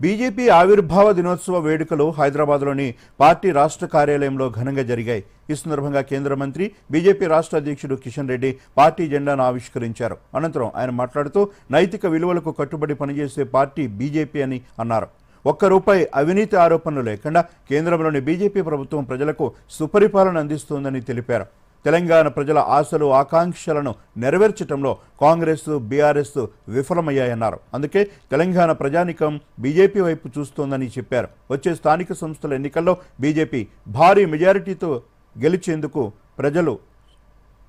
BJP ఆవిర్భావ దినోత్సవ వేడుకలు హైదరాబాద్లోని పార్టీ రాష్ట్ర కార్యాలయంలో ఘనంగా జరిగాయి. ఈ సందర్భంగా కేంద్ర మంత్రి బీజేపీ రాష్ట్ర అధ్యక్షుడు కిషన్ రెడ్డి పార్టీ జెండాను ఆవిష్కరించారు. అనంతరం ఆయన మాట్లాడుతూ నైతిక విలువలకు కట్టుబడి పనిచేసే పార్టీ బీజేపీ అని అన్నారు. ఒక్క రూపాయి అవినీతి ఆరోపణలు లేకుండా కేంద్రంలోని బీజేపీ ప్రభుత్వం ప్రజలకు సుపరిపాలన అందిస్తోందని తెలిపారు. తెలంగాణ ప్రజల ఆశలు ఆకాంక్షలను నెరవేర్చడంలో కాంగ్రెస్ బీఆర్ఎస్ విఫలమయ్యాయన్నారు. అందుకే తెలంగాణ ప్రజానికం బీజేపీ వైపు చూస్తోందని చెప్పారు. వచ్చే స్థానిక సంస్థల ఎన్నికల్లో బీజేపీ భారీ మెజారిటీతో గెలిచేందుకు ప్రజలు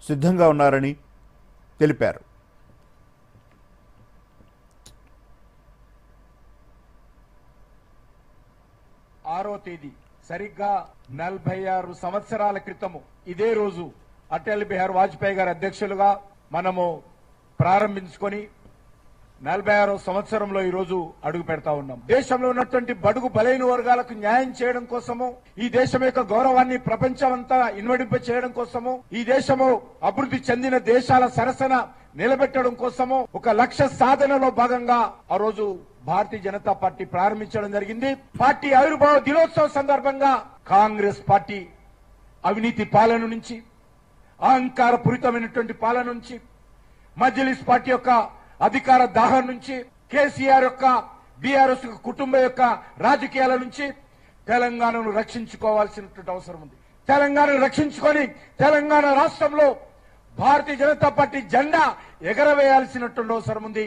సిద్ధంగా ఉన్నారని తెలిపారు. ఆరో తేదీ సరిగ్గా నలభై ఆరు సంవత్సరాల క్రితము ఇదే రోజు అటల్ బిహార్ వాజ్పేయి గారి అధ్యక్షులుగా మనము ప్రారంభించుకొని నలభై ఆరో సంవత్సరంలో ఈ రోజు అడుగు పెడతా ఉన్నాం. దేశంలో ఉన్నటువంటి బడుగు బలైన వర్గాలకు న్యాయం చేయడం కోసము ఈ దేశం యొక్క గౌరవాన్ని ప్రపంచమంతా ఇన్వడింప చేయడం కోసము ఈ దేశము అభివృద్ధి చెందిన దేశాల సరసన నిలబెట్టడం కోసము ఒక లక్ష్య సాధనలో భాగంగా ఆ రోజు భారతీయ జనతా పార్టీ ప్రారంభించడం జరిగింది. పార్టీ ఆవిర్భావ దినోత్సవం సందర్భంగా కాంగ్రెస్ పార్టీ అవినీతి పాలన నుంచి అహంకార పూరితమైనటువంటి పాలన నుంచి మజ్లిస్ పార్టీ యొక్క అధికార దాహం నుంచి కేసీఆర్ యొక్క బీఆర్ఎస్ కుటుంబ యొక్క రాజకీయాల నుంచి తెలంగాణను రక్షించుకోవాల్సినటువంటి అవసరం ఉంది. తెలంగాణను రక్షించుకొని తెలంగాణ రాష్ట్రంలో భారతీయ జనతా పార్టీ జెండా ఎగరవేయాల్సినటువంటి అవసరం ఉంది.